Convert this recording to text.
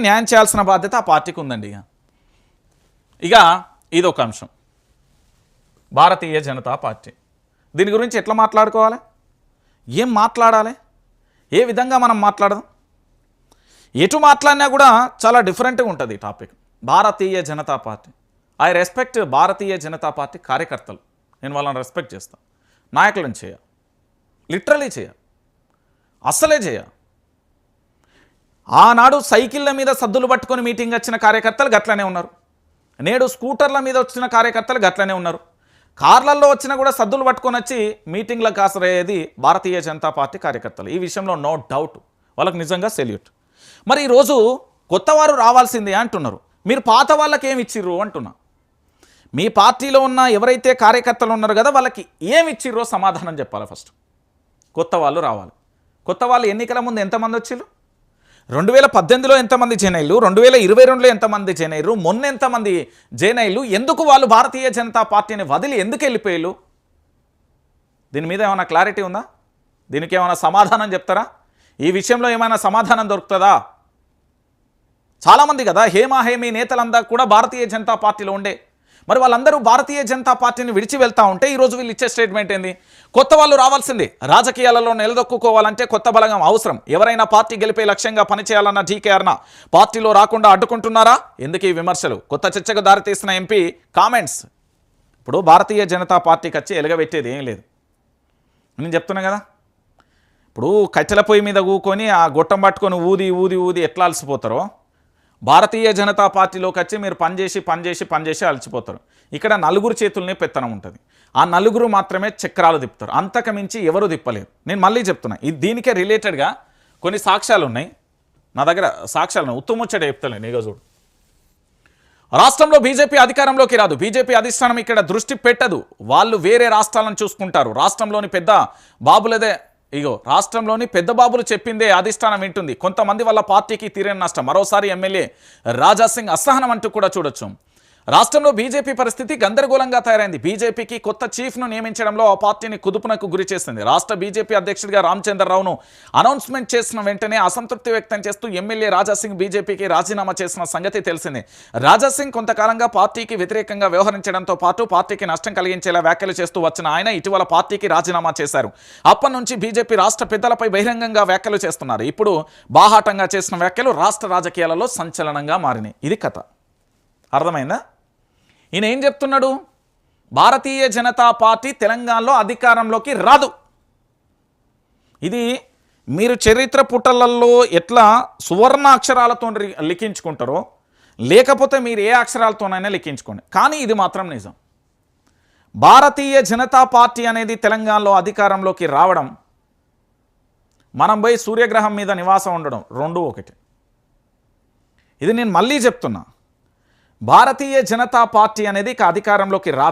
న్యాయం చేయాల్సిన బాధ్యత ఆ పార్టీకి ఉందండి ఇక. ఇక ఇది ఒక అంశం. భారతీయ జనతా పార్టీ. దీని గురించి ఎట్లా మాట్లాడుకోవాలి? ఏం మాట్లాడాలి? ఏ విధంగా మనం మాట్లాడదాం? ఎటు మాట్లాడినా కూడా చాలా డిఫరెంట్గా ఉంటుంది ఈ topic. Bharatiya Janata Party. I respect Bharatiya Janata Party కార్యకర్తలు. నేను వాళ్ళని రెస్పెక్ట్ చేస్తాను నాయకులను చేయ లిటరలీ చేయ అస్సలే చేయ ఆనాడు సైకిళ్ళ మీద సద్దులు పట్టుకొని మీటింగ్ వచ్చిన కార్యకర్తలు గట్లనే ఉన్నారు. నేడు స్కూటర్ల మీద వచ్చిన కార్యకర్తలు గట్లనే ఉన్నారు. కార్లల్లో వచ్చినా కూడా సద్దులు పట్టుకొని వచ్చి మీటింగ్లకు హాజరయ్యేది భారతీయ జనతా పార్టీ కార్యకర్తలు. ఈ విషయంలో నో డౌట్ వాళ్ళకి నిజంగా సెల్యూట్ మరి ఈరోజు కొత్తవారు రావాల్సిందే అంటున్నారు. మీరు పాత వాళ్ళకి ఏమి ఇచ్చిర్రు అంటున్నా. మీ పార్టీలో ఉన్న ఎవరైతే కార్యకర్తలు ఉన్నారో కదా వాళ్ళకి ఏమి ఇచ్చిర్రో సమాధానం చెప్పాలి ఫస్ట్ కొత్త వాళ్ళు రావాలి. కొత్త వాళ్ళు ఎన్నికల ముందు ఎంతమంది వచ్చిర్రు? రెండు వేల పద్దెనిమిదిలో ఎంతమంది జైనైలు రెండు వేల ఇరవై రెండులో ఎంతమంది జైనైరు మొన్న ఎంతమంది జైనైలు ఎందుకు వాళ్ళు భారతీయ జనతా పార్టీని వదిలి ఎందుకు వెళ్ళిపోయారు? దీని మీద ఏమైనా క్లారిటీ ఉందా? దీనికి ఏమైనా సమాధానం చెప్తారా? ఈ విషయంలో ఏమైనా సమాధానం దొరుకుతుందా? చాలామంది కదా హేమా హేమీ కూడా భారతీయ జనతా పార్టీలో ఉండే. మరి వాళ్ళందరూ భారతీయ జనతా పార్టీని విడిచి వెళ్తా ఉంటే ఈరోజు వీళ్ళు ఇచ్చే స్టేట్మెంట్ ఏంది? కొత్త వాళ్ళు రావాల్సిందే. రాజకీయాలలో నిలదొక్కుకోవాలంటే కొత్త బలగం అవసరం. ఎవరైనా పార్టీ గెలిపే లక్ష్యంగా పనిచేయాలన్న డీకేఆర్న పార్టీలో రాకుండా అడ్డుకుంటున్నారా? ఎందుకు ఈ విమర్శలు? కొత్త చర్చకు దారితీసిన ఎంపీ కామెంట్స్. ఇప్పుడు భారతీయ జనతా పార్టీకి వచ్చి ఎలగబెట్టేది ఏం లేదు. నేను చెప్తున్నా కదా? ఇప్పుడు కట్టెల పొయ్యి మీద ఊకొని ఆ గొట్టం పట్టుకొని ఊది ఊది ఊది ఎట్లా అలసిపోతారో? భారతీయ జనతా పార్టీలోకి వచ్చి మీరు పనిచేసి పనిచేసి పనిచేసి అలసిపోతారు. ఇక్కడ నలుగురు చేతుల్ని పెత్తనం ఉంటుంది. ఆ నలుగురు మాత్రమే చక్రాలు తిప్పుతారు. అంతకు మించి ఎవరు తిప్పలేరు. నేను మళ్ళీ చెప్తున్నా ఇది దీనికే రిలేటెడ్గా కొన్ని సాక్ష్యాలు ఉన్నాయి నా దగ్గర సాక్ష్యాలు ఉన్నాయి. ఉత్తముచ్చట చెప్తాను నీగా చూడు. రాష్ట్రంలో బీజేపీ అధికారంలోకి రాదు. బీజేపీ అధిష్టానం ఇక్కడ దృష్టి పెట్టదు. వాళ్ళు వేరే రాష్ట్రాలను చూసుకుంటారు. రాష్ట్రంలోని పెద్ద బాబులదే ఇగో రాష్ట్రంలోని పెద్ద బాబులు చెప్పిందే అధిష్టానం వింటుంది. కొంతమంది వల్ల పార్టీకి తీరని నష్టం. మరోసారి ఎమ్మెల్యే రాజాసింగ్ అసహనం అంటూ కూడా చూడొచ్చు. రాష్ట్రంలో బీజేపీ పరిస్థితి గందరగోళంగా తయారైంది. బీజేపీకి కొత్త చీఫ్ను నియమించడంలో ఆ పార్టీని కుదుపునకు గురి చేసింది. రాష్ట్ర బీజేపీ అధ్యక్షుడిగా రామచంద్రరావును అనౌన్స్మెంట్ చేసిన వెంటనే అసంతృప్తి వ్యక్తం చేస్తూ ఎమ్మెల్యే రాజాసింగ్ బీజేపీకి రాజీనామా చేసిన సంగతి తెలిసిందే. రాజాసింగ్ కొంతకాలంగా పార్టీకి వ్యతిరేకంగా వ్యవహరించడంతో పాటు పార్టీకి నష్టం కలిగించేలా వ్యాఖ్యలు చేస్తూ వచ్చిన ఆయన ఇటీవల పార్టీకి రాజీనామా చేశారు. అప్పటి నుంచి బీజేపీ రాష్ట్ర పెద్దలపై బహిరంగంగా వ్యాఖ్యలు చేస్తున్నారు. ఇప్పుడు బాహాటంగా చేసిన వ్యాఖ్యలు రాష్ట్ర రాజకీయాలలో సంచలనంగా మారినాయి. ఇది కథ. అర్థమైందా? ఈయన ఏం చెప్తున్నాడు? భారతీయ జనతా పార్టీ తెలంగాణలో అధికారంలోకి రాదు. ఇది మీరు చరిత్ర పుటలలో ఎట్లా సువర్ణ అక్షరాలతో లిఖించుకుంటారో లేకపోతే మీరు ఏ అక్షరాలతోనైనా లిఖించుకోండి. కానీ ఇది మాత్రం నిజం. భారతీయ జనతా పార్టీ అనేది తెలంగాణలో అధికారంలోకి రావడం మనం పోయి సూర్యగ్రహం మీద నివాసం ఉండడం రెండు ఒకటి. ఇది నేను మళ్ళీ చెప్తున్నా. భారతీయ జనతా పార్టీ అనేది ఇక అధికారంలోకి రా